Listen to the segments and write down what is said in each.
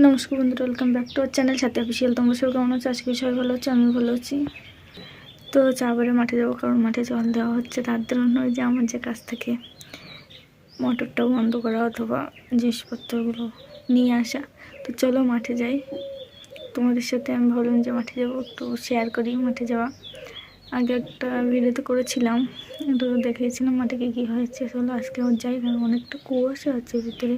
নমস্কার বন্ধুরা welcome back to our channel সাথে অফিসিয়াল তোমরা সবাই কেমন আছো? আজকে সবাই ভালো হচ্ছে আমি ভালো আছি। তো চাবারে মাঠে যাব, কারণ মাঠে জল দেওয়া হচ্ছে, তার জন্য যে আমার যে কাছ থেকে মোটরটাও বন্ধ করা, অথবা জিনিসপত্রগুলো নিয়ে আসা। তো চলো মাঠে যাই। তোমাদের সাথে আমি ভাবলাম যে মাঠে যাব, একটু শেয়ার করি মাঠে যাওয়া। আগে একটা ভিডিওতে করেছিলাম একটু দেখিয়েছিলাম মাঠে কি কী হয়েছে। চলো আজকে যাই কারণ অনেকটা কুয়াশা আছে ভিতরে।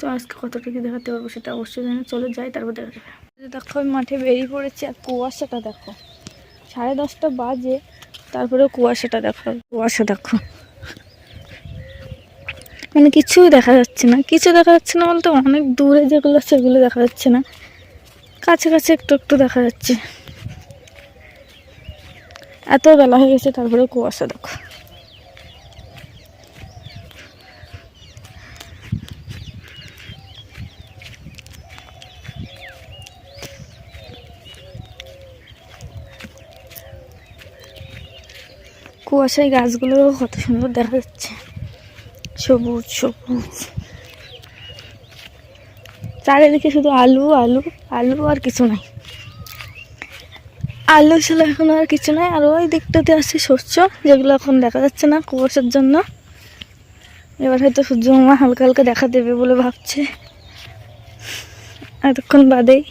তো আজকে কতটা কি দেখাতে পারব সেটা অবশ্যই জানি। চলো যাই, তারপর দেখা যাবে। দেখো, আমি মাঠে বেরিয়ে পড়েছি আর কুয়াশাটা দেখো। সাড়ে দশটা বাজে তারপরে কুয়াশাটা দেখো, কুয়াশা দেখো। মানে কিছুই দেখা যাচ্ছে না। কিছু দেখা যাচ্ছে না বলতে অনেক দূরে যেগুলো, সেগুলো দেখা যাচ্ছে না। কাছে কাছে একটু একটু দেখা যাচ্ছে। এত বেলা হয়ে গেছে তারপরে কুয়াশা দেখো। কুয়াশায় গাছগুলো কত সুন্দর দেখা যাচ্ছে। সবুজ সবুজ। চারিদিকে শুধু আলু আলু আলু আর কিছু নাই। আলু ছিল এখন আর কিছু নাই। আর ওই দিকটাতে আছে শস্য, যেগুলো এখন দেখা যাচ্ছে না কুয়াশার জন্য। এবার হয়তো সূর্য মামা হালকা হালকা দেখা দেবে বলে ভাবছে। এতক্ষণ বাদেই।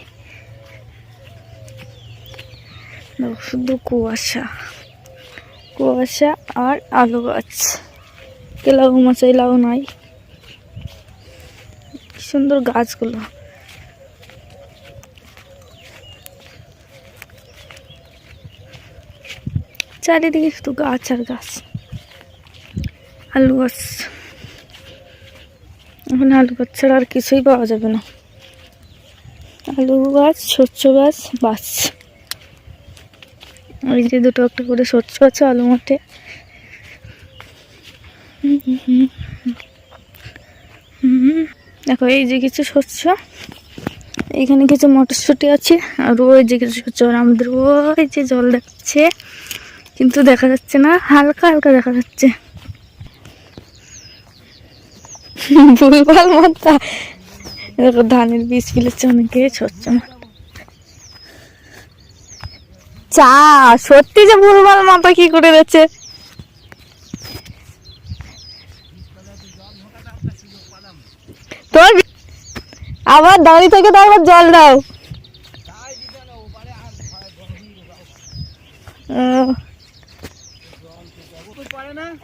শুধু কুয়াশা। কুয়াশা আর আলু গাছ। কে লাউ মাচাই লাউ নাই। সুন্দর গাছগুলো। চারিদিকে শুধু গাছ আর গাছ। আলু গাছ। এখন আলু গাছ ছাড়া আর কিছুই পাওয়া যাবে না। আলু গাছ, শস্য গাছ বাস ওই যে দুটো একটা করে শস্য আছে আলু মাঠে। দেখো, এই যে কিছু শস্য এখানে কিছু মটরশুঁটি আছে, আর ওই যে কিছু শস্য আমাদের ওই যে জল দেখাচ্ছে, কিন্তু দেখা যাচ্ছে না, হালকা হালকা দেখা যাচ্ছে। ভুলভাল মাথা। দেখো, ধানের বীজ ফেলেছে অনেকে শস্য মাথা চা, সত্যি যে ভুলভাল মাথা কি করে তোর আবার দাঁড়িয়ে থেকে তো আবার জল দাও।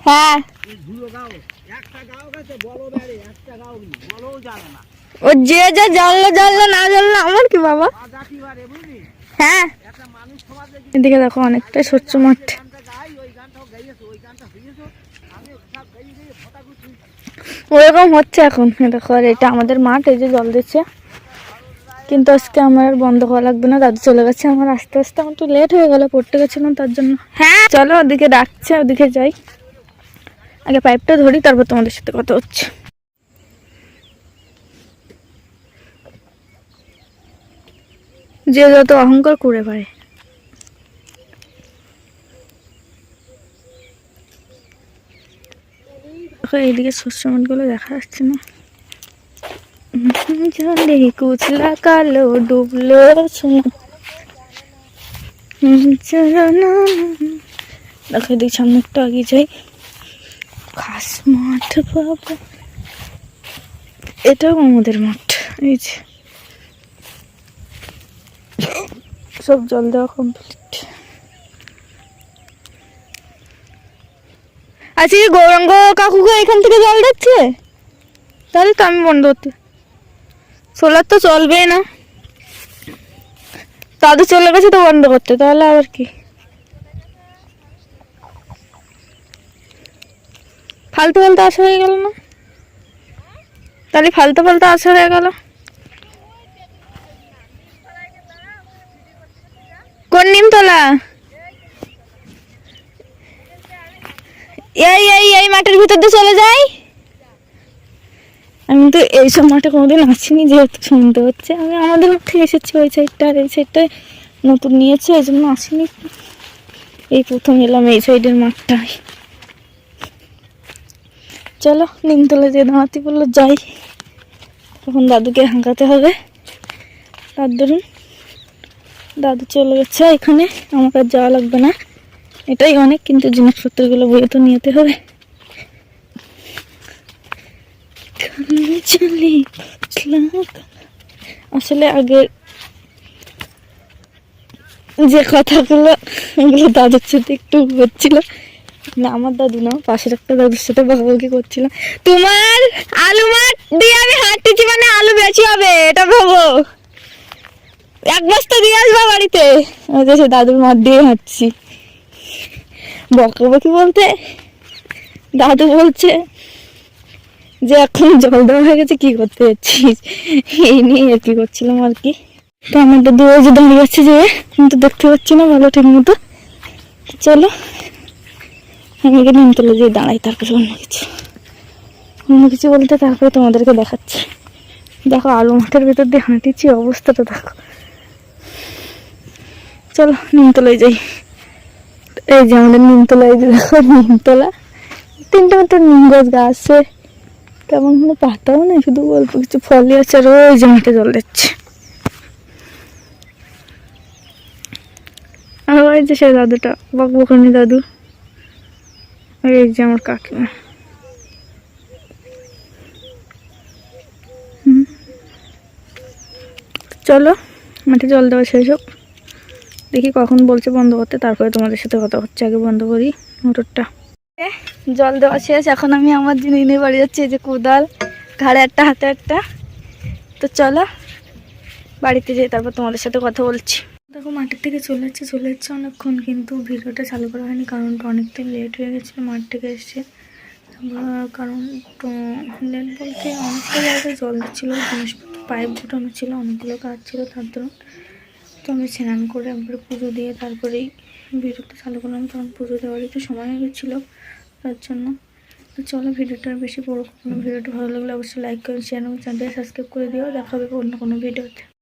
হ্যাঁ। ও যে যে জানলো জানলো না জানলো আমার কি বাবা? হ্যাঁ। এদিকে দেখো অনেকটা স্বচ্ছ মাঠ। ওরকম হচ্ছে এখন। দেখো আর এটা আমাদের মাঠ এই যে জল দিচ্ছে। কিন্তু আজকে আমার বন্ধ করা লাগবে না দাদু চলে গেছে আমার। আস্তে আস্তে আমার একটু লেট হয়ে গেল পড়তে গেছিলাম তার জন্য। হ্যাঁ। চলো ওদিকে ডাকছে ওদিকে যাই। আগে পাইপটা ধরি তারপর তোমাদের সাথে কথা হচ্ছে। যে যত অহংকার করে পারে। এইদিকে শস্য মাঠগুলো দেখা যাচ্ছে না। কুচলা কালো ডুবলো দেখো, এদিকে সামনে একটু আগে যাই। ঘাস মাঠ বাবা। এটাও আমাদের মাঠ, এই যে। সব জল দেওয়া কমপ্লিট আজকে কি গৌরাঙ্গ কাকুকে এখান থেকে জল দিচ্ছে? তাহলে তো আমি বন্ধ করতে। সোলার তো চলবেই না। দাদু চলে গেছে তো বন্ধ করতে, তাহলে আবার কি? ফালতু ফালতু আসা হয়ে গেল না? তাহলে ফালতু ফালতু আসা হয়ে গেল কোন নিমতলা এই এই এই মাঠের ভিতর দিয়ে চলে যাই। আমি তো এইসব মাঠে কোনোদিন আসিনি, যেহেতু শুনতে হচ্ছে। আমি আমাদের মাঠে এসেছি, ওই সাইডটা আর এই সাইডটায় নতুন নিয়েছে, এই জন্য আসিনি। এই প্রথম এলাম এই সাইডের মাঠটায়। চলো নিমতলা যে দাঁড়াতে বলল যাই। তখন দাদুকে হাঁকাতে হবে। তার দাদু চলে গেছে এখানে আমার আর যাওয়া লাগবে না। এটাই অনেক, কিন্তু জিনিসপত্রগুলো বইয়ে তো নিতে হবে। আসলে আগে যে কথাগুলো, এগুলো দাদুর সাথে একটু হচ্ছিল। না, আমার দাদু না, পাশের একটা দাদুর সাথে বকাবকি করছিল। তোমার আলু মাঠ দিয়ে আমি হাঁটতেছি মানে আলু বেশি হবে, এটা ভাবো। এক বস্তা দিয়ে আসবা বাড়িতে? সে দাদুর মাঠ দিয়ে হাঁটছি। বকাবকি বলতে দাদু বলছে যে এখন জল দেওয়া হয়ে গেছে, কি করতে যাচ্ছিস? এই নিয়ে আর কি করছিলাম আর কি? তো দাদু ওই যে দাঁড়িয়ে আছে যে কিন্তু দেখতে পাচ্ছি না ভালো ঠিক মতো। চলো আমি গেলে নিমতলে যেয়ে দাঁড়াই, তারপরে অন্য কিছু। অন্য কিছু বলতে তারপরে তোমাদেরকে দেখাচ্ছি। দেখো আলু মাঠের ভেতর দিয়ে হাঁটিছি, অবস্থাটা দেখো। চলো নিমতলায় যাই। এই যে আমাদের নিমতলা, এই যে দেখো নিমতলা। তিনটে মতো নিম গাছ আছে। তেমন কোনো পাতাও নেই, শুধু অল্প কিছু ফলই আছে আর ওই মাঠে জল দিচ্ছে। আর ওই যে সে দাদুটা বকবকনি দাদু। আর এই যে আমার কাকিমা। চলো, মাঠে জল দেওয়া শেষ হোক। দেখি কখন বলছে বন্ধ করতে তারপরে তোমাদের সাথে কথা হচ্ছে আগে বন্ধ করি মোটরটা। জল দেওয়া শেষ এখন আমি আমার জিনিস নিয়ে বাড়ি যাচ্ছি এই যে কোদাল ঘাড়ে একটা হাতে একটা। তো চলো বাড়িতে যেয়ে তারপর তোমাদের সাথে কথা বলছি। দেখো মাঠের থেকে চলে যাচ্ছে চলে যাচ্ছে অনেকক্ষণ কিন্তু ভিডিওটা চালু করা হয়নি কারণটা অনেকটাই লেট হয়ে গেছিল মাঠ থেকে এসছে। কারণ তো লেট বলতে অনেকটা জায়গায় জল দিচ্ছিল জিনিসপত্র পাইপ ঝুটানো ছিল অনেকগুলো কাজ ছিল তার জন্য। তো আমি স্নান করে একবার পুজো দিয়ে তারপরেই ভিডিওটা চালু করলাম, কারণ পুজো দেওয়ার একটু সময় হয়ে গেছিল তার জন্য। তো চলো ভিডিওটা বেশি বড় কোনো ভিডিওটা ভালো লাগলে অবশ্যই লাইক করুন শেয়ার এবং চ্যানেলটা সাবস্ক্রাইব করে দিও। দেখা হবে অন্য কোনো ভিডিওতে।